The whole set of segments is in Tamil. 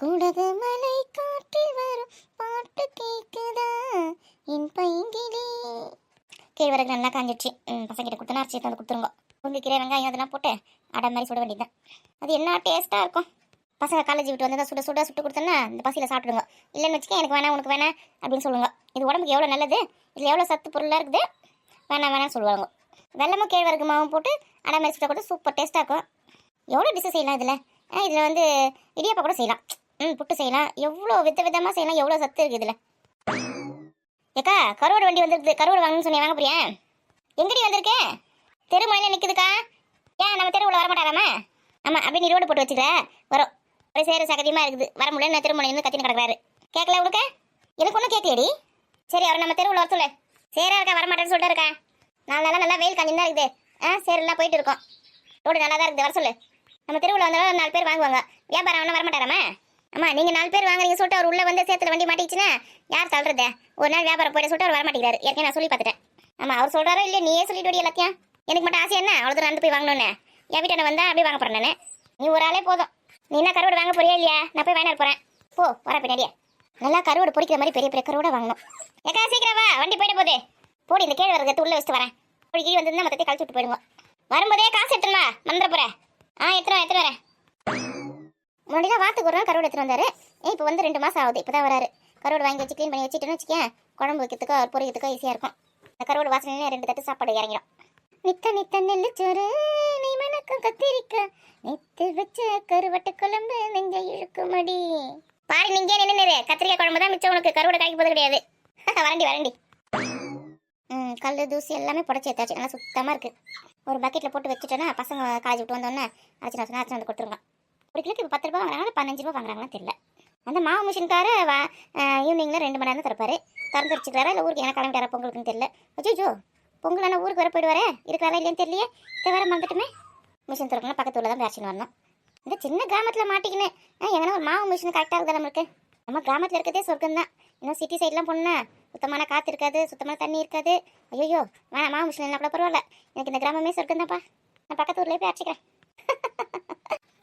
குடகு மலை காற்றில் வரும் பாட்டு கேட்குதா என் பைங்கிலே கேழ்வரகு நல்லா காஞ்சிடுச்சு பசங்கிட்ட கொடுத்தனா அரிசி வந்து கொடுத்துருங்க. உங்கள் கீரை வெங்காயம் அதெல்லாம் போட்டு அடை மாதிரி சுட வேண்டியதுதான். அது என்ன டேஸ்ட்டாக இருக்கும்? பசங்க காலேஜ் விட்டு வந்து சுட சுட சுட்டு கொடுத்தோன்னா இந்த பசியில் சாப்பிடுங்க இல்லைன்னு வச்சுக்க எனக்கு வேணாம் உனக்கு வேணாம் அப்படின்னு சொல்லுங்க. இது உடம்புக்கு எவ்வளோ நல்லது? இதில் எவ்வளோ சத்து பொருளாக இருக்குது? வேணாம் வேணாம்னு சொல்லுவாங்க. வெள்ளமும் கேழ்வரகு மாவும் போட்டு அடை மாதிரி சுட்டை கூட சூப்பர் டேஸ்ட்டாக இருக்கும். எவ்வளோ டிஷ்ஷு செய்யலாம் இதில்? இதில் வந்து இடியாப்பா கூட செய்யலாம். ம் புட்டு செய்யலாம். எவ்வளோ வித விதமாக செய்யலாம் எவ்வளோ சத்து இருக்குது இதில்? ஏக்கா கருவாடு வண்டி வந்துருக்குது கருவாடு வாங்கணும்னு சொன்னி வாங்க போறியா? எங்கடி வந்திருக்கேன் தெருமலையில் நிற்குதுக்கா ஏன் நம்ம தெருவில் வர மாட்டாராமா? ஆமாம் அப்படி நீ ரோடு போட்டு வச்சுக்கிற வரும். அப்படியே சேர சகதியமாக இருக்குது. வர முடியல நான் திருமணம் இருந்து கத்தின்னு கிடக்குறாரு. கேட்கல உனக்கு? எனக்கு ஒன்றும் கேட்கலடி சரி அவர் நம்ம தெருவில் வர சொல்லு. சேரா இருக்கா வர மாட்டேன்னு சொல்லிட்டு இருக்கா? நாலு நாளாக நல்லா வெயில் காஞ்சி தான் இருக்குது. ஆ சேரெல்லாம் போயிட்டு இருக்கோம். ரோடு நல்லா தான் இருக்குது. வர சொல்லு. நம்ம தெருவில் வந்தாலும் நாலு பேர் வாங்குவாங்க. வியாபாரம் ஒன்றும் வர அம்மா நீங்கள் நீங்க நாலு பேர் வாங்குறீங்க சொல்லிட்டு அவர் உள்ள வந்து சேர்த்துல வண்டி மாட்டிச்சுன்னா யார் தள்ளுறது? ஒரு நாள் வியாபாரம் போயிட சொல்லிட்டு அவர் வர மாட்டேங்கிறாரு ஏற்கனவே நான் சொல்லி பார்த்துட்டேன். ஆமா அவர் சொல்றாரோ இல்லையா நீயே சொல்லிட்டு வடி எல்லாத்தையும். எனக்கு மட்டும் ஆசை என்ன? அவ்வளோ தூரம் நடந்து போய் வாங்கணும்னு. என் வீட்டை வந்தா அப்படியே வாங்க போறேன் நான். நீ ஒரு ஆளே போதும். நீ என்ன கருவாடு வாங்க போறியா இல்லையா? நான் போய் வாங்கிட்டு போறேன் போ வர பின்னாடியே நல்லா கருவாடு பிடிக்கிற மாதிரி பெரிய பெரிய கருவாடை வாங்கணும். ஏக்கா சீக்கிரம் வா. வண்டி போயிட்டு போதே போடி இந்த கேழ் வரது உள்ள வச்சுட்டு வரேன். போடி கீழே வந்து மொத்தத்தை கழிச்சு விட்டு போயிடுவோம் வரும்போதே காசு எடுத்துன்னு வா. மந்திர போறேன் ஆ எடுத்துன்னு வா, வரேன். முன்னாடிலாம் வாரத்துக்கு ஒரு நாள் கருவாடு எடுத்துகிட்டு வந்தார். இப்போ வந்து ரெண்டு மாதம் ஆகுது. இப்பதான் வராரு. கருவாடு வாங்கி வச்சு க்ளீன் பண்ணி வச்சுட்டுன்னு வச்சுக்கேன். குழம்பு வைக்கிறதுக்கோ பொரிக்கிறதுக்கோ ஈஸியாக இருக்கும். அந்த கருவாடு வாசனை ரெண்டு தட்டு சாப்பாடு இறங்கிடும். நித்த நித்த நெல்லுச்சோறு நீ மணக்கும் கத்திரிக்க நித்து வச்ச கருவட்டு குழம்பு நெஞ்ச இழுக்குமடி பாரு நீங்க நின்று கத்திரிக்காய் குழம்பு தான் மிச்சம் உனக்கு. கருவாடு காய்க்கு போது கிடையாது. வரண்டி வரண்டி ம் கல் தூசி எல்லாமே புடச்சி ஏற்றாச்சு நல்லா சுத்தமாக இருக்குது ஒரு பக்கெட்டில் போட்டு வச்சுட்டோன்னா பசங்க காலேஜ் விட்டு வந்தோடனே அரைச்சி அரைச்சி அரைச்சி வந்து கொடுத்துருவான் ஒரு கிலோக்கு இப்போ பத்து ரூபா வாங்குறாங்க பதினஞ்சு ரூபா வாங்குறாங்களான்னு தெரியல. அந்த மாவு மிஷின்கார ஈவினிங்கில் ரெண்டு மணி நேரம் திறப்பாரு. திறந்து வச்சுக்கிறாரா இல்லை ஊருக்கு என்ன கிளம்பிட்டாரா பொங்கலுக்குன்னு தெரியல. அச்சோ பொங்கல் ஆனால் ஊருக்கு வர போயிடுவாரே இருக்கிறாரா இல்லையான்னு தெரியலையே. இதை வேற மறந்துட்டுமே. மிஷின் திறக்கணும் பக்கத்து ஊரில் தான் பேசின்னு வரணும். இந்த சின்ன கிராமத்தில் மாட்டிக்கினேன் எங்கன்னா ஒரு மாவு மிஷின் கரெக்டாக இருக்குது நம்மளுக்கு? நம்ம கிராமத்தில் இருக்கிறதே சொர்க்கம் தான் இன்னும் சிட்டி சைட்லாம் போனா சுத்தமான காற்று இருக்காது சுத்தமான தண்ணி இருக்காது. ஐயோ வேணாம் மாவு மிஷின் கூட பரவாயில்ல. எனக்கு இந்த கிராமமே சொர்க்கம் தான்ப்பா நான் பக்கத்து ஊர்லேயே போய் அடிச்சுக்கிறேன்.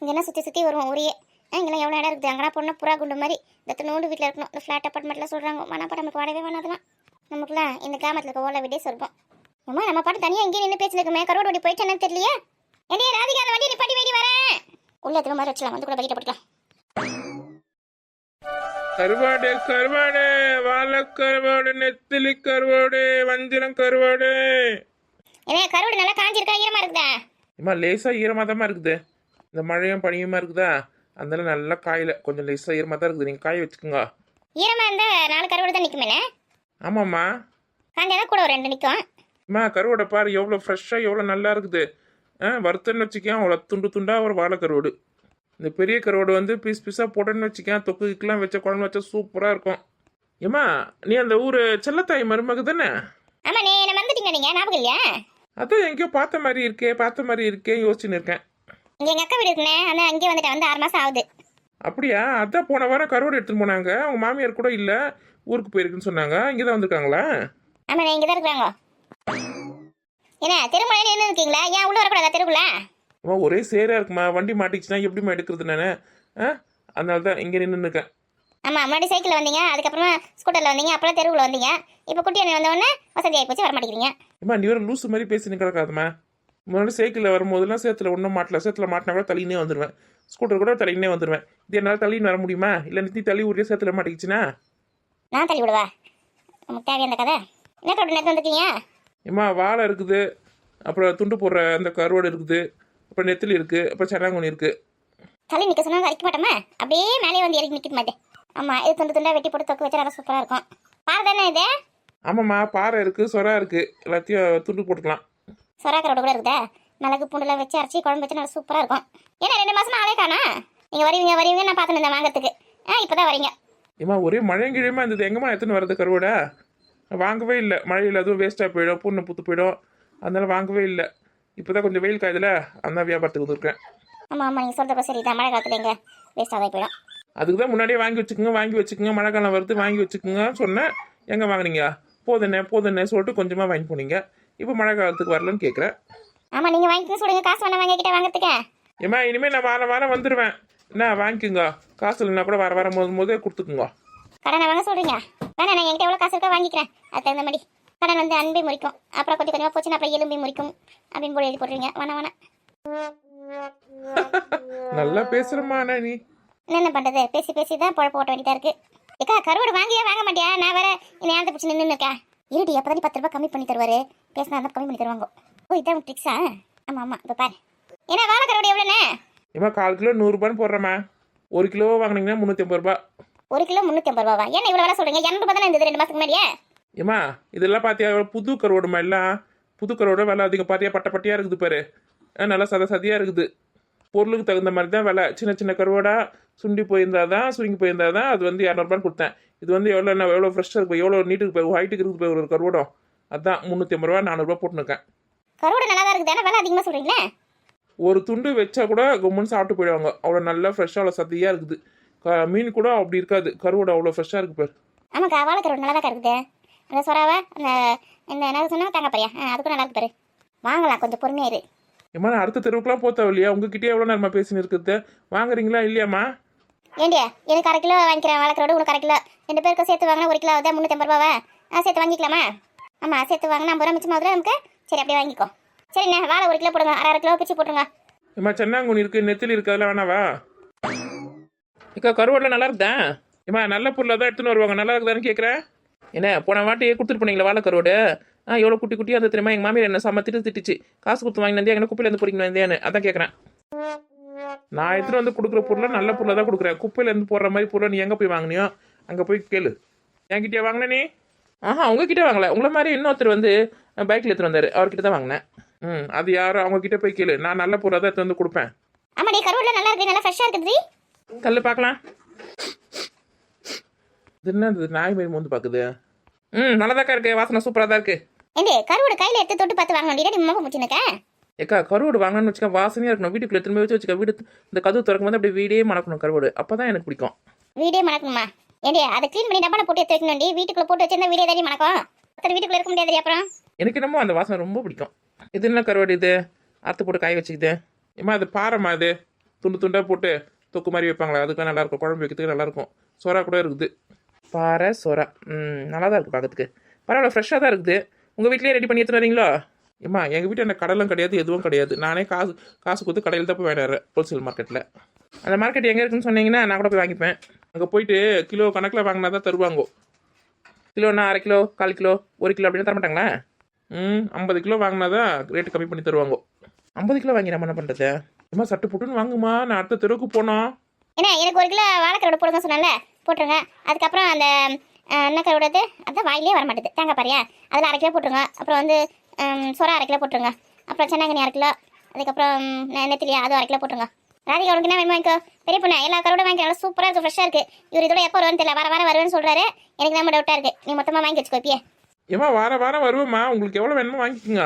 இங்கெல்லாம் சுற்றி சுற்றி வருவோம் ஊரையே இங்கெல்லாம் எவ்வளோ இடம் இருக்குது? அங்கெல்லாம் பொண்ணு புறா குண்டு மாதிரி இந்த நோண்டு வீட்டில் இருக்கணும். இந்த ஃப்ளாட் அப்பார்ட்மெண்ட்லாம் சொல்கிறாங்க வேணாப்பா நமக்கு வாடவே வேணாதெல்லாம் நமக்குலாம் இந்த கிராமத்தில் இருக்க ஓலை வீடே சொர்க்கம் அம்மா நம்ம பாட்டு தனியாக எங்கேயும் நின்று பேச்சில் இருக்குமே. கரோடு வண்டி போயிட்டு என்னன்னு தெரியலையே? என்னைய ராதிகா அந்த வண்டி நிப்பாட்டி வேடி வரேன் உள்ள எத்தனை மாதிரி வச்சலாம் வந்து கூட பக்கிட்ட போட்டுக்கலாம். கருவாடு கருவாடு வாழை கருவாடு நெத்திலி கருவாடு வஞ்சிரம் கருவாடு. என்ன கரோடு நல்லா காஞ்சிருக்கா? ஈரமா இருக்குதா? இம்மா லேசாக ஈரமாக இருக்குது. இந்த மழையும் பனியுமா இருக்குதா? அதனால நல்லா காயில கொஞ்சம் லேசாக ஈரமாக தான் இருக்குது. நீங்கள் காய வச்சுக்கோங்க. ஈரமா இருந்தா நாலு கருவாடு தான் நிக்குமே ஆமாம்மா. காஞ்சாதான் கூட ஒரு ரெண்டு நிக்கும். அம்மா கருவாடை பாரு எவ்வளோ ஃப்ரெஷ்ஷாக எவ்வளோ நல்லா இருக்குது. ஆ வறுத்தன்னு வச்சுக்கேன். அவ்வளோ துண்டு துண்டாக ஒரு வாழை கருவாடு. இந்த பெரிய கருவாடு வந்து பீஸ் பீஸாக போட்டேன்னு வச்சுக்கேன். தொக்குக்கெலாம் வச்ச குழம்பு வச்சா சூப்பராக இருக்கும். ஏம்மா நீ அந்த ஊர் செல்லத்தாய் மருமக தானே? ஆமா நீ என்ன மறந்துட்டீங்க நீங்க? ஞாபகம் இல்லையா? அதான் எங்கேயோ பார்த்த மாதிரி இருக்கே பார்த்த மாதிரி இருக்கே யோசிச்சுன்னு இருக்கேன். இங்க எங்க அக்கா வீடு இருக்குனே ஆனா அங்கே வந்துட்டேன். வந்து ஆறு மாசம் ஆகுது. அப்படியா? அதான் போன வாரம் கருவாடு எடுத்துன்னு போனாங்க. அவங்க மாமியார் கூட இல்லை. ஊருக்கு போயிருக்குன்னு சொன்னாங்க. இங்கே தான் வந்திருக்காங்களா? ஆமா நான் இங்க தான் இருக்கிறாங்க. என்ன தெருமலை நின்று இருக்கீங்களா? ஏன் உள்ள வரக்கூடாதா தெருக்குள்ள? அம்மா ஒரே சேராக இருக்குமா? வண்டி மாட்டிச்சுன்னா எப்படிம்மா எடுக்கிறது நான் அதனால தான் இங்கே நின்று இருக்கேன் ஆமா முன்னாடி சைக்கிள் வந்தீங்க. அதுக்கப்புறமா ஸ்கூட்டர்ல வந்தீங்க. அப்புறம் தெருவுல வந்தீங்க. இப்போ குட்டி அண்ணன் வந்த உடனே வசதி ஆகி போச்சு. வர மாட்டேங்கிறீங்க அம்மா நீ வேறு லூசு மாதிரி பேசி கிடக்காதம்மா. முன்னாடி சைக்கிளில் வரும்போதெல்லாம் சேத்துல ஒன்றும் மாட்டல. சேத்துல மாட்டினா கூட தள்ளினே வந்துடுவேன் ஸ்கூட்டர் கூட தள்ளினே வந்துடுவேன் இது என்னால் தள்ளின்னு வர முடியுமா? இல்லை நீ தள்ளி ஊரே சேத்துல மாட்டிக்கிச்சுன்னா? நான் தள்ளி விடுவா? நமக்கு தேவையான கதை. என்ன கரோடு நேரத்து வந்திருக்கீங்க? ஏம்மா வாழை இருக்குது. அப்புறம் துண்டு போடுற அந்த கருவாடு இருக்குது. அப்புறம் நெத்திலி இருக்குது அப்புறம் சனாங்குனி இருக்குது தள்ளி நிக்க சொன்னா அடிக்க மாட்டோமா? அப்படியே மேலே வந்து இறக்கி நிக்க மாட்டேன். ஆமா இது துண்டு துண்டா வெட்டி போட்டு தொக்கு வச்சா நல்லா சூப்பரா இருக்கும். பாரு தானே இது? ஆமாம்மா பாறை இருக்குது சொரா இருக்குது எல்லாத்தையும் துண்டு போட்டுக்கலாம். சொரா கரோடு கூட இருக்குதா. மிளகு பூண்டுலாம் வச்சு அரைச்சி குழம்பு வச்சு நல்லா சூப்பரா இருக்கும். ஏன்னா ரெண்டு மாசமா ஆளே காணா நீங்க வருவீங்க வருவீங்க நான் பார்த்துன்னு இருந்தேன் வாங்குறதுக்கு. ஆ இப்பதான் வரீங்க. ஏம்மா ஒரே மழைங்கிழமா இருந்தது? எங்கம்மா எத்தனை வரது கருவாடா? வாங்கவே இல்லை. மழையில் அதுவும் வேஸ்ட்டாக போயிடும் பூண்ணு புத்து போயிடும். அதனால வாங்கவே இல்லை. இப்போ தான் கொஞ்சம் வெயில் காயுதுல அந்த வியாபாரத்துக்கு வந்திருக்கேன். ஆமா ஆமா நீங்க சொல்றப்ப சரி. தான் மழை காலத்துல எங்க வேஸ்ட் ஆகி போயிடும். அதுக்கு தான் முன்னாடியே வாங்கி வச்சுக்கோங்க வாங்கி வச்சுக்கோங்க. மழை காலம் வருது வாங்கி வச்சுக்கோங்க சொன்னேன். எங்கே வாங்குனீங்க? போதுண்ணே போதுண்ணே சொல்லிட்டு கொஞ்சமாக வாங்கி போனீங்க. இப்போ மழை காலத்துக்கு வரலன்னு கேட்குறேன் ஆமா நீங்க வாங்கிக்கணும் சொல்லுங்க. காசு வேணா வாங்கிக்கிட்ட வாங்குறதுக்கு. ஏம்மா இனிமேல் நான் வாரம் வாரம் வந்துடுவேன் என்ன வாங்கிக்கோங்க. காசு இல்லைன்னா கூட வர வர போது போதே கொடுத்துக்குங்க. கடனை வாங்க சொல்றீங்க? வேணா நான் என்கிட்ட எவ்வளோ காசு இருக்கோ வாங்கிக்கிறேன். அது தகுந்த மாதிரி. கடன் வந்து அன்பை முறிக்கும். அப்புறம் கொஞ்சம் கொஞ்சமாக போச்சுன்னா அப்புறம் எலும்பை முறிக்கும். அப்படின்னு போய் எழுதி போட்டுருங்க வேணா வேணா நல்லா பேசுறமா அண்ணா நீ. என்ன பண்ணுறது பேசி பேசி தான் பொழப்பு ஓட்ட வேண்டியதா இருக்கு. ஏக்கா கருவாடு வாங்கியா வாங்க மாட்டியா? நான் வேற இந்த நேரத்தை பிடிச்சி நின்று இருக்கேன். இருடி எப்போ பத்து ரூபாய் கம்மி பண்ணி தருவாரு. பேசினா கம்மி பண்ணி தருவாங்க. ஓ இதான் ட்ரிக்ஸா ஆமாம் ஆமாம் இப்போ பாரு. ஏன்னா வாழை கருவாடு எவ்வளோண்ணே ஏமா கால் கிலோ நூறுரூபான்னு போடுறேம்மா. ஒரு கிலோ வாங்கினீங்கன்னா முந்நூற்றி ஐம்பது ரூபா ஒரு கிலோ முந்நூற்றி ஐம்பது ரூபாவா? ஏன்னா இவ்வளோ வேலை சொல்கிறீங்க இரநூறுபா தானே இருந்தது ரெண்டு மாதத்துக்கு முன்னாடியே? ஏம்மா இதெல்லாம் பார்த்தியா புது கருவோடுமா எல்லாம். புது கருவோட விலை அதிகம் பார்த்தியா பட்ட பட்டியாக இருக்குது பாரு. நல்லா சத சதியாக இருக்குது. பொருளுக்கு தகுந்த மாதிரி தான் விலை. சின்ன சின்ன கருவோடா சுண்டி போயிருந்தா தான் சுருங்கி போயிருந்தா தான் அது வந்து இரநூறுபான்னு கொடுத்தேன். இது வந்து எவ்வளோ என்ன எவ்வளோ ஃப்ரெஷ்ஷாக இருக்கு எவ்வளோ நீட்டுக்கு போய் ஹைட்டுக்கு இருக்குது போய் ஒரு கருவோடம் அதான் முந்நூற்றி ஐம்பது ரூபா நானூறுரூவா போட்டுருக்கேன். கருவாடு நல்லா தான்? இருக்குது விலை அதிகமாக சொல்கிறீங்களே ஒரு துண்டு வச்சா கூட கும்முன்னு சாப்பிட்டு போயிடுவாங்க. அவ்வளோ நல்லா ஃப்ரெஷ்ஷாக அவ்வளோ சத்தியாக இருக்குது. க மீன் கூட அப்படி இருக்காது. கருவோட அவ்வளோ ஃப்ரெஷ்ஷாக இருக்கு பாரு. ஆமாக்கா வாழை கருவாடு நல்லா தான் இருக்குது அந்த சொராவை அந்த இந்த என்ன சொன்னா தேங்காய் பறியா ஆ அது கூட நல்லா இருக்கு பாரு. வாங்கலாம் கொஞ்சம் பொறுமையா இரு. ஏம்மா நான் அடுத்த தெருவுக்குலாம் போத்தா இல்லையா உங்ககிட்டயே எவ்வளோ நேரமா பேசின்னு இருக்குது வாங்குறீங்களா இல்லையாம்மா? ஏண்டியா எனக்கு அரை கிலோ வாங்கிக்கிறேன் வாழை உனக்கு அரை கிலோ. ரெண்டு பேருக்கு சேர்த்து வாங்கினா ஒரு கிலோ தான் முந்நூற்றம்பது ரூபாவா? ஆ சேர்த்து வாங்கிக்கலாமா? ஆமாம் சேர்த்து வாங்கினா ஐம்பது ரூபா மிச்சமாகுதுல நமக்கு? சரி அப்படியே வாங்கிக்கோ. சரிண்ணே வாழை ஒரு கிலோ போடுங்க. அரை அரை கிலோ பிச்சு போட்டுருங்க. இம்மா சென்னாங்குனி இருக்கு நெத்தில் இருக்கு அதெல்லாம் வேணாவா? இக்கா கருவாடில் நல்லா இருக்குதா? இம்மா நல்ல பொருளாக தான் எடுத்துன்னு வருவாங்க. நல்லா இருக்குதான்னு கேட்குறேன் என்ன போன வாட்டி கொடுத்துட்டு போனீங்களா வாழை கருவாடு? ஆ எவ்வளோ குட்டி குட்டியாக அந்த தெரியுமா? எங்கள் மாமியார் என்ன செம்ம திட்டு திட்டுச்சு. காசு கொடுத்து வாங்கி வந்தே குப்பையில் குப்பையிலேருந்து பிடிக்கணும் வந்தேன்னு அதான் கேட்குறேன் நான் எடுத்துகிட்டு வந்து கொடுக்குற பொருளை நல்ல பொருளை தான் கொடுக்குறேன். குப்பையிலேருந்து போடுற மாதிரி பொருளை நீ எங்கே போய் வாங்கினியோ? அங்கே போய் கேளு. என்கிட்டயே வாங்கின நீ? ஆஹா உங்ககிட்ட வாங்கல. உங்களை மாதிரி இன்னொருத்தர் வந்து பைக்கில் எடுத்துகிட்டு வந்தார். அவர்கிட்ட தான் வாங்கினேன். ம் அது யாரும் அவங்க கிட்ட போய் கேளு. நான் நல்ல பொருளாக தான் எடுத்து வந்து கொடுப்பேன். ஆமாடி கருவாடுல நல்லா இருக்கு. நல்லா ஃப்ரெஷ்ஷாக இருக்குது. கல்லு பார்க்கலாம். இது என்ன இது நாய் மாதிரி வந்து பார்க்குது ம் நல்லாதாக்கா இருக்கு வாசனை சூப்பராக தான் இருக்கு. ஏண்டி கருவாடு கையில் எடுத்து தொட்டு பார்த்து வாங்க வேண்டியது மோகம் முடிச்சுனக்கா ஏக்கா கருவாடு வாங்கணும்னு வச்சுக்க வாசனையாக இருக்கணும். வீட்டுக்குள்ள திரும்ப வச்சு வச்சுக்க வீடு இந்த கதவு திறக்கும் போது அப்படியே வீடே மணக்கணும் கருவாடு. அப்போ தான் எனக்கு பிடிக்கும். வீடே மணக்கணுமா? ஏண்டி அதை க்ளீன் பண்ணி டப்பால போட்டு எடுத்து வைக்கணும்டி. வீட்டுக்குள்ள போட்டு வச்சிருந்தா வீடே தாண்டி மணக்கும். வீட்டுக்குள்ள இருக்க முடியாது அப்புறம். எனக்கு என்னமோ அந்த வாசனை ரொம்ப பிடிக்கும். இது என்ன கருவாடு இது? அறுத்து போட்டு காய வச்சுக்குது ஏம்மா அது பாறைம்மா அது? துண்டு துண்டாக போட்டு தொக்கு மாதிரி வைப்பாங்களா அதுக்கு நல்லா இருக்கும். குழம்பு வைக்கிறதுக்கு நல்லா இருக்கும். சொரா கூட இருக்குது. பாறை சொரா. ம் நல்லா தான் இருக்குது பார்க்கறதுக்கு பரவாயில்ல ஃப்ரெஷ்ஷாக தான் இருக்குது. உங்கள் வீட்லேயே ரெடி பண்ணி எடுத்துன்னு வரீங்களோ? ஏம்மா எங்கள் வீட்டில் எனக்கு கடலும் கிடையாது எதுவும் கிடையாது. நானே காசு காசு கொடுத்து கடையில் தான் போய் வாங்கிடுறேன் ஹோல்சேல் மார்க்கெட்டில் அந்த மார்க்கெட் எங்கே இருக்குன்னு சொன்னீங்கன்னா நான் கூட போய் வாங்கிப்பேன். அங்கே போயிட்டு கிலோ கணக்கில் வாங்கினா தான் தருவாங்க. கிலோனா அரை கிலோ கால் கிலோ ஒரு கிலோ அப்படின்னு தர மாட்டாங்களா ம் ஐம்பது கிலோ வாங்கினா தான் ரேட்டு கம்மி பண்ணி தருவாங்க. ஐம்பது கிலோ வாங்கி நம்ம என்ன பண்ணுறது அம்மா சட்டு புட்டுன்னு வாங்குமா? நான் அடுத்த தெருவுக்கு போனோம் ஏன்னா எனக்கு ஒரு கிலோ வாழைக்கரோட போடுங்க சொன்னால போட்டுருங்க. அதுக்கப்புறம் அந்த அஹ், என்ன கரோடது அதான் வாயிலே வர மாட்டேது தேங்காய் பாரியா அதில் அரை கிலோ போட்டுருங்க. அப்புறம் வந்து சொரா அரை கிலோ போட்டுருங்க. அப்புறம் சென்னாங்கண்ணி அரை கிலோ. அதுக்கப்புறம் நெ- நெத்திலியா அதுவும் அரை கிலோ போட்டுருங்க. ராதிகா உனக்கு என்ன வேணுமா வாங்கிக்கோ. பெரிய பொண்ணு எல்லா கரோட வாங்கிக்கலாம் சூப்பராக இருக்குது ஃப்ரெஷ்ஷாக இருக்குது இவர் இதோட எப்போ வருவான்னு தெரியல. வர வர வருவேன்னு சொல்கிறாரு எனக்கு நம்ம டவுட்டாக இருக்குது நீ மொத்தமாக வாங்கி வச்சுக்கோ இப்பயே. ஏம்மா வார வாரம் வருவேம்மா. உங்களுக்கு எவ்வளோ வேணுமோ வாங்கிக்கோங்க.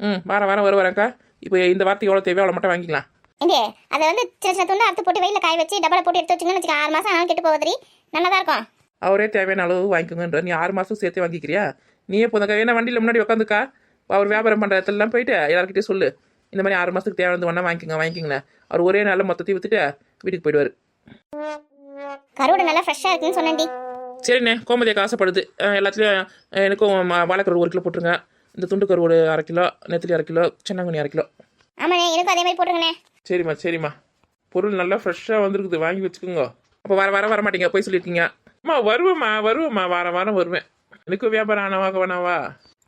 ம் வாரம் வாரம் வருவாரக்கா? இப்போ இந்த வாரத்துக்கு எவ்வளோ தேவையோ அவ்வளோ மட்டும் வாங்கிக்கலாம். ஏண்டே அதை வந்து சின்ன சின்ன துண்டு அறுத்து போட்டு வெயில காய வச்சு டப்பால போட்டு எடுத்து வச்சிங்கன்னு வச்சுக்க. ஆறு மாதம் ஆனாலும் கெட்டு போகுதுரி நல்லா தான் இருக்கும். அவரே தேவையான அளவு வாங்கிக்கோங்கன்ற. நீ ஆறு மாதம் சேர்த்து வாங்கிக்கிறியா? நீயே போதக்கா ஏன்னா வண்டியில் முன்னாடி உட்காந்துக்கா அவர் வியாபாரம் பண்ணுற இடத்துலலாம் போயிட்டு எல்லாருக்கிட்டே சொல்லு. இந்த மாதிரி ஆறு மாதத்துக்கு தேவையானது ஒன்றா வாங்கிக்கோங்க வாங்கிக்கோங்க அவர் ஒரே நாளில் மொத்தத்தையும் விற்றுட்டு வீட்டுக்கு போயிடுவார். கருவாடு நல்லா ஃப்ரெஷ்ஷாக இருக்குன்னு சொன்னேன்டி. சரிண்ணே கோமதியை ஆசைப்படுது. எல்லாத்துலேயும் எனக்கும் வாழைக்கருவாடு ஒரு கிலோ போட்டுருங்க. இந்த துண்டு கருவாடு அரை கிலோ நெத்திலி அரை கிலோ சின்னங்கனி அரை கிலோ. ஆமாண்ணே எனக்கும் அதே மாதிரி போட்டுருங்கண்ணே. சரிம்மா சரிம்மா. பொருள் நல்லா ஃப்ரெஷ்ஷாக வந்திருக்குது வாங்கி வச்சுக்கோங்க. அப்போ வர வர வர மாட்டீங்க போய் சொல்லியிருக்கீங்க அம்மா வருவேம்மா வருவேம்மா. வாரம் வாரம் வருவேன். எனக்கு வியாபாரம் ஆனவாக வேணாவா?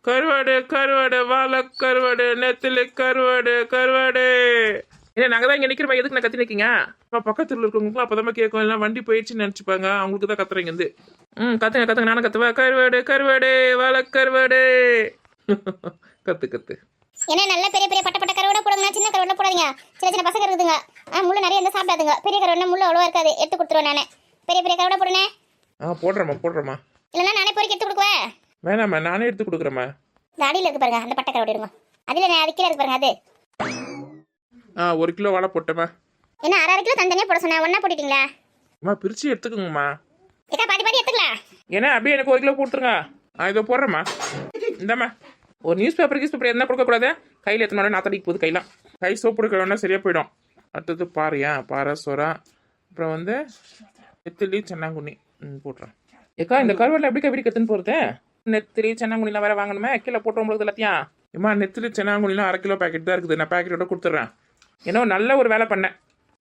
கருவாடு கருவாடு வாழை கருவாடு நெத்திலி கருவாடு கருவாடு. ஏன்னா நாங்கள் தான் இங்கே நிற்கிறோம் எதுக்கு நான் கத்தி நிற்கீங்க அப்போ பக்கத்தில் இருக்கவங்களுக்கும் அப்போ தான் கேட்கும். எல்லாம் வண்டி போயிடுச்சுன்னு நினச்சிப்பாங்க. அவங்களுக்கு தான் கத்துறீங்க வந்து ம் கத்துங்க கத்துங்க. நானும் கத்துவேன். கருவாடு கருவாடு வாழை கருவாடு கத்து கத்து. ஏன்னா நல்ல பெரிய பெரிய பட்ட பட்ட கருவாடா போடுங்க. சின்ன கருவாடா போடாதீங்க. சின்ன சின்ன பசங்க இருக்குதுங்க. ஆ முள்ளு நிறைய இருந்தால் சாப்பிடாதுங்க. பெரிய கருவாடா முள்ளு அவ்வளோவா இருக்காது. எடுத்து கொடுத்துருவேன் நானே. பெரிய பெரிய கருவாடா போடுனே. ஆ போடுறேம்மா போடுறேம்மா இல்லைன்னா நானே பொறுக்கி எடுத்து கொடுக்குவேன் வேணாம்மா நானே எடுத்து கொடுக்குறேம்மா. இந்த அடியில் இருக்கு பாருங்க அந்த பட்டை இருங்க அதில் நான் அது கீழே இருக்கு பாருங்க அது. ஆ ஒரு கிலோ வாழை போட்டேம்மா. என்ன அரை அரை கிலோ தனித்தனியாக போட சொன்னேன் ஒன்றா போட்டுட்டீங்களா? அம்மா பிரித்து எடுத்துக்கோங்கம்மா. ஏக்கா பாதி பாதி எடுத்துக்கலாம். ஏன்னா அப்படியே எனக்கு ஒரு கிலோ கொடுத்துருங்க ஆ இதோ போடுறேம்மா. இந்தாம்மா. ஒரு நியூஸ் பேப்பர் கீஸ் பேப்பர் எதுனா கொடுக்கக்கூடாது. கையில் எத்தனை நாத்தடிக்கு போகுது கையெல்லாம். கை சோப்பு எடுக்க வேணா சரியாக போயிடும். அடுத்தது பாறையா பாறை சொரா அப்புறம் வந்து நெத்திலி சென்னாங்குண்ணி. ம் போட்டுறேன். ஏக்கா இந்த கருவாட்டில் எப்படிக்கா வீடு கற்றுன்னு போகிறது நெத்திலி சென்னாங்குண்ணிலாம் வேற வாங்கணுமே? கிலோ போட்டு உங்களுக்கு எல்லாத்தையும். ஏம்மா நெத்திலி சென்னாங்குண்ணிலாம் அரை கிலோ பேக்கெட் தான் இருக்குது. நான் பேக்கெட்டோட கொடுத்துட்றேன் ஏன்னா நல்ல ஒரு வேலை பண்ணேன்.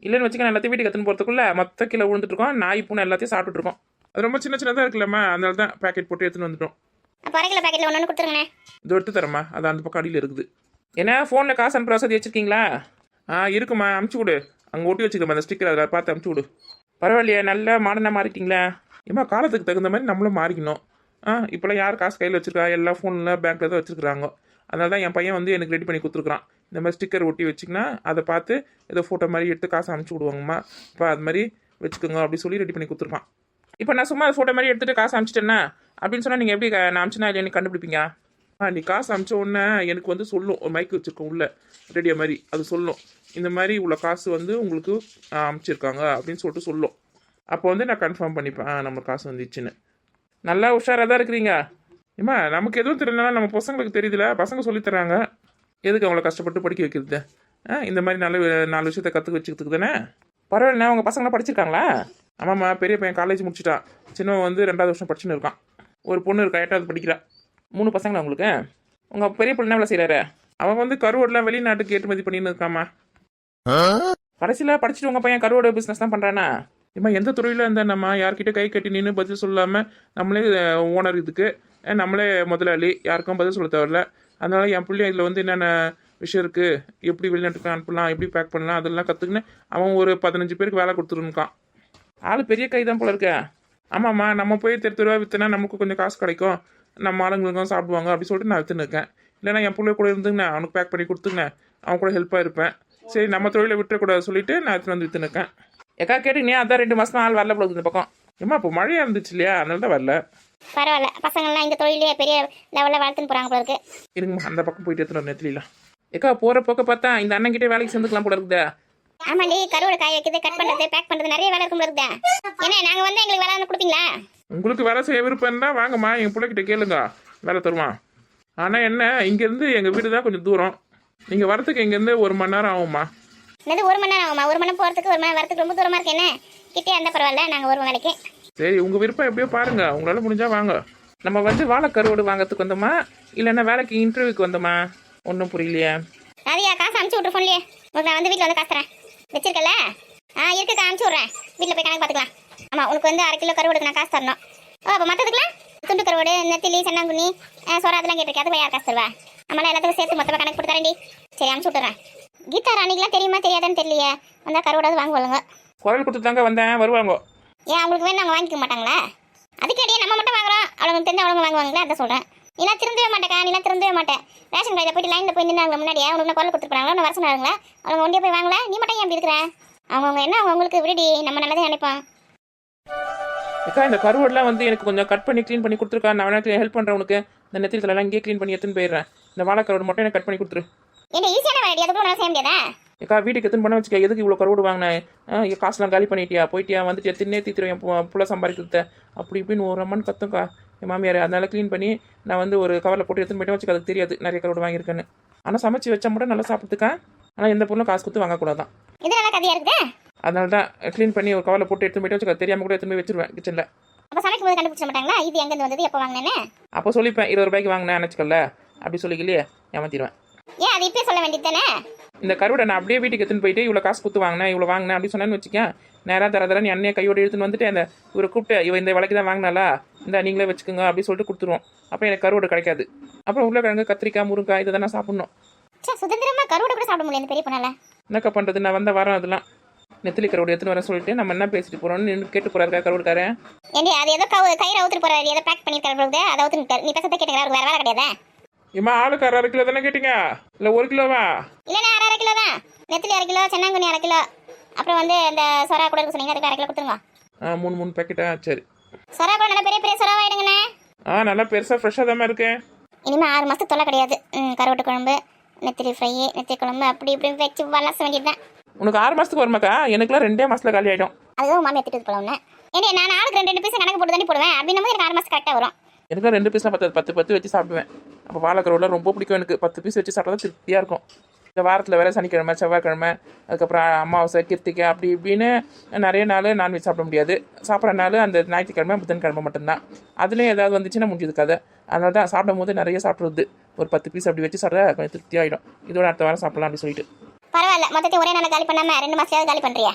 இல்லைன்னு வச்சுக்க எல்லாத்தையும் வீட்டுக்கு கற்றுன்னு போகிறதுக்குள்ள மொத்த கிலோ விழுந்துட்டு இருக்கோம் நாய் பூனை எல்லாத்தையும் சாப்பிட்டுட்டு இருக்கோம் அது ரொம்ப சின்ன சின்னதாக இருக்குல்லம்மா. அதனால தான் பேக்கெட் போட்டு எடுத்துன்னு வந்துட்டோம். ஒன்று இது எடுத்து தரேம்மா. அது அந்த பக்கம் அடியில் இருக்குது. ஏன்னா ஃபோனில் காசு அனுப்புற வசதி வச்சிருக்கீங்களா? ஆ இருக்குமா அமுச்சு விடு. அங்கே ஒட்டி வச்சுக்கம்மா அந்த ஸ்டிக்கர் அதில் பார்த்து அமுச்சு விடு. பரவாயில்லையே. நல்ல மாடர்னாக மாறிட்டீங்களா. ஏம்மா காலத்துக்கு தகுந்த மாதிரி நம்மளும் மாறிக்கணும். ஆ இப்போலாம் யார் காசு கையில் வச்சிருக்கா? எல்லா ஃபோனில் பேங்க்கில் தான் வச்சுருக்குறாங்க. அதனால தான் என் பையன் வந்து எனக்கு ரெடி பண்ணி கொடுத்துருக்குறான். இந்த மாதிரி ஸ்டிக்கர் ஒட்டி வச்சிங்கன்னா அதை பார்த்து ஏதோ ஃபோட்டோ மாதிரி எடுத்து காசு அனுப்பிச்சி விடுவாங்கம்மா. இப்போ அது மாதிரி வச்சுக்கோங்க அப்படி சொல்லி ரெடி பண்ணி கொடுத்துருக்கான் இப்போ நான் சும்மா ஃபோட்டோ மாதிரி எடுத்துகிட்டு காசு அனுப்பிச்சிட்டேன்னா அப்படின்னு சொன்னால் நீங்கள் எப்படி நான் நான் இல்லை எனக்கு கண்டுபிடிப்பீங்க? ஆ நீ காசு அனுப்பிச்ச உடனே எனக்கு வந்து சொல்லும். ஒரு மைக் வச்சுருக்கோம் உள்ள. ரெடியோ மாதிரி. அது சொல்லும். இந்த மாதிரி உள்ள காசு வந்து உங்களுக்கு ஆ, அனுப்பிச்சிருக்காங்க அப்படின்னு சொல்லிட்டு சொல்லும். அப்போ வந்து நான் கன்ஃபார்ம் பண்ணிப்பேன். நம்ம காசு வந்துச்சுன்னு. நல்லா உஷாராக தான் இருக்கிறீங்க. ஏம்மா நமக்கு எதுவும் தெரியலனா நம்ம பசங்களுக்கு தெரியுதுல பசங்க சொல்லித் தராங்க எதுக்கு அவங்கள கஷ்டப்பட்டு படிக்க வைக்கிறது? ஆ இந்த மாதிரி நல்ல நாலு விஷயத்த கற்றுக்க வச்சுக்கிறதுக்கு தானே? பரவாயில்ல உங்கள் பசங்களாம் படிச்சிருக்காங்களா? ஆமாம்மா பெரிய பையன் காலேஜ் முடிச்சிட்டான். சின்னவன் வந்து ரெண்டாவது வருஷம் படிச்சுன்னு இருக்கான். ஒரு பொண்ணு இருக்கா எட்டாவது படிக்கிறா. மூணு பசங்களா உங்களுக்கு? உங்கள் பெரிய பொண்ணு என்ன செய்கிறாரு அவன் வந்து கருவோடலாம் வெளிநாட்டுக்கு ஏற்றுமதி பண்ணின்னு இருக்காம்மா. கடைசியில் படிச்சுட்டு உங்கள் பையன் கருவோட பிஸ்னஸ் தான் பண்ணுறானா இம்மா எந்த துறையில் இருந்தா யார்கிட்ட கை கட்டி நின்று பதில் சொல்லாமல் நம்மளே ஓனர் இதுக்கு நம்மளே முதலாளி யாருக்கும் பதில் சொல்ல தேவையில்ல. அதனால என் பிள்ளை இதில் வந்து என்னென்ன விஷயம் இருக்குது எப்படி வெளிநாட்டுக்கு அனுப்பலாம் எப்படி பேக் பண்ணலாம் அதெல்லாம் கற்றுக்கின்னு அவன் ஒரு பதினஞ்சு பேருக்கு வேலை கொடுத்துருக்கான் ஆள் பெரிய கை தான் போல இருக்க. ஆமாம்மா நம்ம போய் தெரு தெருவா விற்றுனா நமக்கு கொஞ்சம் காசு கிடைக்கும். நம்ம ஆளுங்களுக்கும் சாப்பிடுவாங்க அப்படின்னு சொல்லிட்டு நான் விற்றுன்னு இருக்கேன். இல்லைன்னா என் பிள்ளை கூட இருந்துங்கண்ணே அவனுக்கு பேக் பண்ணி கொடுத்துங்க அவன் கூட ஹெல்ப்பாக இருப்பேன். சரி நம்ம தொழிலை விட்டுறக்கூடாது சொல்லிட்டு நான் எடுத்துகிட்டு வந்து விற்றுன்னு இருக்கேன். எக்கா கேட்டு நீ அதான் ரெண்டு மாசமா ஆள் வரல போல இந்த பக்கம். ஏம்மா இப்போ மழையா இருந்துச்சு இல்லையா? அதனால தான் வரல. பரவாயில்ல. பசங்கள்லாம் இந்த தொழிலே பெரிய லெவலில் வளர்த்துன்னு போகிறாங்க போல இருக்கு. இருங்கம்மா அந்த பக்கம் போயிட்டு எடுத்துட்டு நெத்திலாம் ஏக்கா போகிற போக்க பார்த்தா இந்த அண்ணன் கிட்டே வேலைக்கு சேர்ந்துக்கலாம் போல இருக்குதா. ஆமாண்டி கருவோட காய வைக்கிறது கட் பண்ணுறது பேக் பண்ணுறது நிறைய வேலை இருக்கும் போல இருக்குதா. ஏன்னா நாங்கள் வந்து எங்களுக்கு வேலை வந்து கொடுப்பீங்களா? உங்களுக்கு வேலை செய்ய விருப்பம் இருந்தால் வாங்கம்மா எங்கள் பிள்ளைகிட்ட கேளுங்க. வேலை தருவான் ஆனால் என்ன இங்கேருந்து எங்கள் வீடு தான் கொஞ்சம் தூரம். நீங்கள் வரத்துக்கு இங்கேருந்து ஒரு மணி நேரம் ஆகும்மா. என்னது ஒரு மணி நேரம் ஆகுமா ஒரு மணி நேரம் போகிறதுக்கு ஒரு மணி நேரம் வரதுக்கு ரொம்ப தூரமாக இருக்கு என்ன? கிட்டே இருந்தால் பரவாயில்ல நாங்கள் வருவோம் வேலைக்கு. சரி உங்கள் விருப்பம் எப்படியோ பாருங்க. உங்களால் முடிஞ்சா வாங்க. நம்ம வந்து வாழை கருவாடு வாங்கறதுக்கு வந்தோமா? இல்லைன்னா வேலைக்கு இன்டர்வியூக்கு வந்தோமா? ஒன்றும் புரியலையே. நிறையா காசு அனுப்பிச்சு விட்ரு ஃபோன்லேயே உங்களுக்கு நான் வந்து வீட்டில் வந்து காசு தரேன். வச்சிருக்கல ஆ இருக்குக்கா அனுப்பிச்சு விட்றேன். வீட்டில் போய் கணக்கு பார்த்துக்கலாம். ஆமாம் உனக்கு வந்து அரை கிலோ கருவாடுக்கு நான் காசு தரணும். ஓ அப்போ மற்றதுக்குலாம் துண்டு கருவாடு நெத்திலி சென்னாங்குண்ணி சொரா அதெல்லாம் கேட்டிருக்கேன் அதுக்கு யார் காசு தருவா? ஆமாம் எல்லாத்துக்கும் சேர்த்து மொத்தமாக கணக்கு போட்டு தரேன்டி. சரி அனுப்பிச்சு விட்டுறேன். கீதா ராணிக்கெலாம் தெரியுமா தெரியாதான்னு தெரியலையே. வந்தால் கருவாடாவது வாங்குவாங்க குரல் கொடுத்து தாங்க வந்தேன். வருவாங்க. ஏன் அவங்களுக்கு வேணும் அவங்க வாங்கிக்க மாட்டாங்களா? அதுக்கடியே நம்ம மட்டும் வாங்குறோம். அவங்களுக்கு தெரிஞ்சு அவங்க வாங்குவாங்களே? அதை சொல்கிறேன் நீலாம் திருந்தவே மாட்டேக்கா நீலாம் திருந்தவே மாட்டேன். ரேஷன் கடையில் போயிட்டு லைனில் போய் நின்னாங்க முன்னாடியே? அவங்களுக்கு குரல் கொடுத்துருப்பாங்களா? நான் வருஷம் ஆகுங்களா அவங்க ஒண்டியே போய் வாங்கல? நீ மட்டும் ஏன் அப்படி இருக்கிற? அவங்கவுங்க என்ன அவங்களுக்கு விடுடி. நம்ம நல்லதே நினைப்போம். அக்கா இந்த கருவாடுலாம் வந்து எனக்கு கொஞ்சம் கட் பண்ணி க்ளீன் பண்ணி கொடுத்துருக்கா. நான் வேணா ஹெல்ப் பண்ணுறேன் உனக்கு. இந்த நெத்திரத்துல எல்லாம் இங்கேயே க்ளீன் பண்ணி எடுத்துன்னு போயிடுறேன். இந்த வாழை கருவாடு மட்டும் எனக்கு கட் பண்ணி கொடுத்துரு. என்ன ஈஸியான செய்ய முடியாதா? ஏக்கா வீட்டுக்கு எத்தனை பண்ண வச்சுக்க? எதுக்கு இவ்வளோ கருவாடு வாங்கினேன் காசுலாம் காலி பண்ணிட்டியா? போயிட்டியா? வந்துட்டு எத்தனை தீத்துருவேன் புள்ள சம்பாதிக்கிறத அப்படி இப்படின்னு ஒரு அம்மன் கத்தும்க்கா. என் மாமியார் அதனால க்ளீன் பண்ணி நான் வந்து ஒரு கவரில் போட்டு எடுத்துன்னு போயிட்டு வச்சுக்க அதுக்கு தெரியாது. நிறைய கருவாடு வாங்கியிருக்கேன்னு. ஆனால் சமைச்சு வச்சா மட்டும் நல்லா சாப்பிட்டுக்கா. ஆனால் எந்த பொருளும் காசு கொடுத்து வாங்கக்கூடாதான். இது நல்லா கதையா இருக்குதே? அதனால தான் க்ளீன் பண்ணி ஒரு கவரில் போட்டு எடுத்து போயிட்டு வச்சுக்க தெரியாமல் கூட எடுத்துன்னு போய் வச்சிருவேன் கிச்சனில் அப்போ சமைக்கும் போது கண்டுபிடிச்ச மாட்டாங்களா? இது எங்கேருந்து வந்தது? எப்போ வாங்கினேன்னு? அப்போ சொல்லிப்பேன் இருபது ரூபாய்க்கு வாங்கினேன் நினச்சிக்கல அப்படி சொல்லிக்கலையே ஏமாத்திடுவேன். ஏன் அது இப்பயே சொல்ல வேண்டியது தானே இந்த கருவடை நான் அப்படியே வீட்டுக்கு எடுத்துன்னு போயிட்டு இவ்வளோ காசு கொடுத்து வாங்கினேன் இவ்வளோ வாங்கினேன் அப்படி சொன்னேன்னு வச்சுக்கேன். நேராக தர தர நீ அண்ணையை கையோட எடுத்துன்னு வந்துட்டு அந்த இவரை கூப்பிட்டு இவ இந்த விலைக்கு தான் வாங்கினாலா? இந்த நீங்களே வச்சுக்கோங்க அப்படி சொல்லிட்டு கொடுத்துருவோம். அப்போ எனக்கு கருவடை கிடைக்காது. அப்புறம் உருளைக்கிழங்கு கத்திரிக்காய் முருங்காய் இதை தான் சாப்பிட்ணும். சே சுதந்திரமா கருவோட கூட சாப்பிட முடியல இந்த பெரிய பொண்ணால. என்னக்கா பண்ணுறது நான் வந்த வாரம் அதெல்லாம். நெத்திலி கருவடை எடுத்துன்னு வரேன் சொல்லிட்டு நம்ம என்ன பேசிட்டு போகிறோம்னு நின்று கேட்டு போகிறாருக்கா கருவடைக்காரன்? ஏண்டி அது ஏதோ கவு கயிறு அவுத்துட்டு போறாரு. ஏதோ பேக் பண்ணிருக்காரு போகுது அதை அவுத்துட்டு நீ பேசத்தை கேட்டுக்கிற அவருக்கு வேற வேலை கிடையாது? இம்மா ஆளுக்கு அரை அரை கிலோ தானே கேட்டீங்க? இல்லை ஒரு கிலோவா? இல்லைண்ணே அரை அரை கிலோ தான். நெத்திலி அரை கிலோ சென்னாங்குனி அரை கிலோ. அப்புறம் வந்து இந்த சொரா கூட இருக்கு சொன்னீங்க அதுக்கு அரை கிலோ கொடுத்துருங்க. ஆ மூணு மூணு பேக்கெட்டா சரி. சொரா கூட நல்ல பெரிய பெரிய சொரா ஆயிடுங்கண்ணே. ஆ நல்லா பெருசாக ஃப்ரெஷ்ஷாக தான் இருக்கேன் இனிமேல் ஆறு மாதத்துக்கு தொல்லை கிடையாது. கருவாட்டு குழம்பு நெத்திலி ஃப்ரை நெத்திலி குழம்பு அப்படி இப்படி வச்சு வளச வேண்டியது தான் உனக்கு ஆறு மாதத்துக்கு வருமாக்கா எனக்குலாம் ரெண்டே மாதத்தில் காலி ஆகிடும் அதுவும் மாமி எடுத்துட்டு போல ஒன்று ஏன்னா நான் ஆளுக்கு ரெண்டு ரெண்டு பீஸ் கணக்கு போட்டு தாண்டி போடுவேன். அப்படின்னும் போது எனக்கு ஆறு மாதம் கரெக்டாக வரும். எனக்கு ரெண்டு பீஸ்லாம் பத்து பத்து பத்து வச்சு சாப்பிடுவேன். அப்போ வாழைக்கருவில் ரொம்ப பிடிக்கும் எனக்கு. பத்து பீஸ் வச்சு சாப்பிட்டா தான் திருப்தியாக இருக்கும். இந்த வாரத்தில் வேற சனிக்கிழமை செவ்வாய்க்கிழமை அதுக்கப்புறம் அமாவாசை கிருத்திகை அப்படி இப்படின்னு நிறைய நாள் நான்வெஜ் சாப்பிட முடியாது. சாப்பிட்ற நாள் அந்த ஞாயிற்றுக்கிழமை புதன்கிழமை மட்டும்தான். அதுலேயும் ஏதாவது வந்துச்சுன்னா முடிஞ்சது கதை. அதனால தான் சாப்பிடும் போது நிறைய சாப்பிட்றது. ஒரு பத்து பீஸ் அப்படி வச்சு சாப்பிட கொஞ்சம் திருப்தியாகிடும் இதோட அடுத்த வாரம் சாப்பிடலாம் அப்படி சொல்லிட்டு. பரவாயில்ல. மொத்தத்தை ஒரே நாள் காலி பண்ணாமல் ரெண்டு மாசத்தையாவது காலி பண்ணுறியா